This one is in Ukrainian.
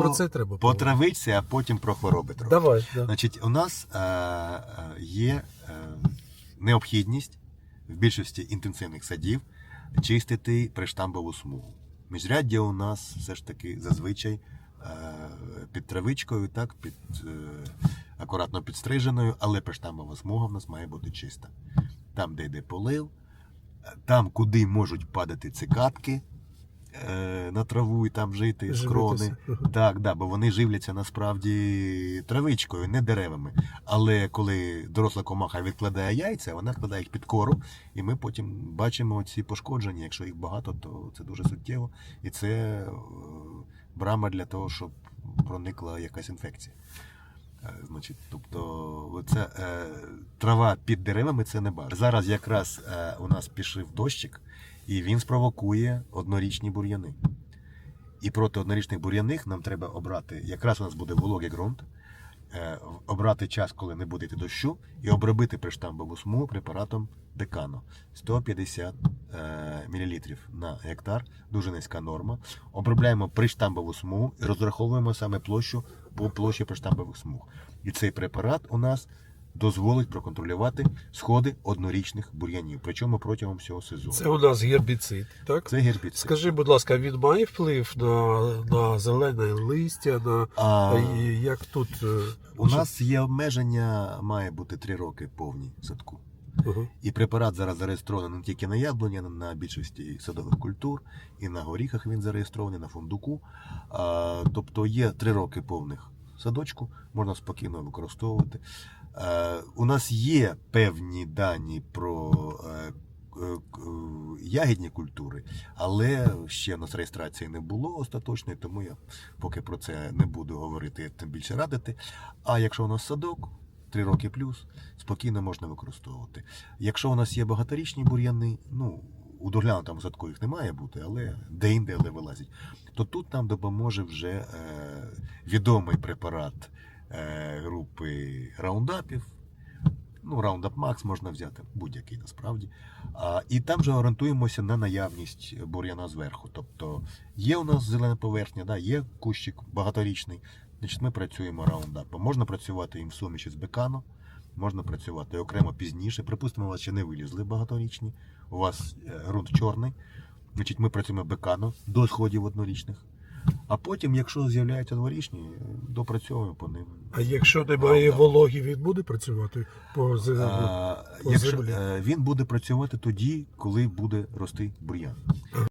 Про це треба. По поговорити. а потім про хвороби трохи. Давай, да. Значить, у нас е, е, є е, необхідність в більшості інтенсивних садів чистити приштамбову смугу. Міжряддя у нас все ж таки зазвичай е, під травичкою, так, під, е, акуратно підстриженою, але приштамбова смуга в нас має бути чиста. Там, де йде полив, е, там, куди можуть падати цикатки е, на траву і там жити, скрони. Так, да, бо вони живляться насправді травичкою, не деревами. Але коли доросла комаха відкладає яйця, вона кладає їх під кору, і ми потім бачимо ці пошкодження. Якщо їх багато, то це дуже суттєво. І це е, брама для того, щоб проникла якась інфекція. Е, Значить, тобто, це е, трава під деревами це не бажано. Зараз якраз е, у нас пішов дощик, і він спровокує однорічні бур'яни. І проти однорічних бур'яних нам треба обрати, якраз у нас буде вологий ґрунт, е, обрати час, коли не буде йти дощу, і обробити приштамбову смугу препаратом декано 150 е, мл на гектар, дуже низька норма. Обробляємо приштамбову смугу і розраховуємо саме площу по площі приштамбових смуг. І цей препарат у нас дозволить проконтролювати сходи однорічних бур'янів, причому протягом всього сезону. Це у нас гербіцид, так? Це гербіцид. Скажи, будь ласка, він має вплив на, на зелене листя, на А, як тут. е, У нас є обмеження, має бути 3 роки повні садку. Ага. І препарат зараз зареєстрований не тільки на яблуні, а на більшості садових культур, і на горіхах він зареєстрований, на фундуку. А, тобто є 3 роки повних садочку, можна спокійно використовувати. Е, у нас є певні дані про е, е, ягідні культури, але ще у нас реєстрації не було остаточної, тому я поки про це не буду говорити, тим більше радити. А якщо у нас садок, 3 роки плюс, спокійно можна використовувати. Якщо у нас є багаторічні бур'яни, ну у доглянутому садку їх не має бути, але де-інде але вилазять, то тут нам допоможе вже е, відомий препарат групи раундапів. Ну, Roundup Max можна взяти, будь-який насправді. А, і там же орієнтуємося на наявність бур'яна зверху. Тобто є у нас зелена поверхня, да, є кущик багаторічний. Значить, ми працюємо раундапом. Можна працювати їм в суміші з бекану, можна працювати окремо пізніше. Припустимо, у вас ще не вилізли багаторічні, у вас е, ґрунт чорний. Значить, ми працюємо бекану до сходів однорічних. А потім, якщо з'являються дворічні, допрацьовуємо по ним. А якщо немає Roundup. вологі, він буде працювати по? А, по якщо, землі. е, він буде працювати тоді, коли буде рости бур'ян.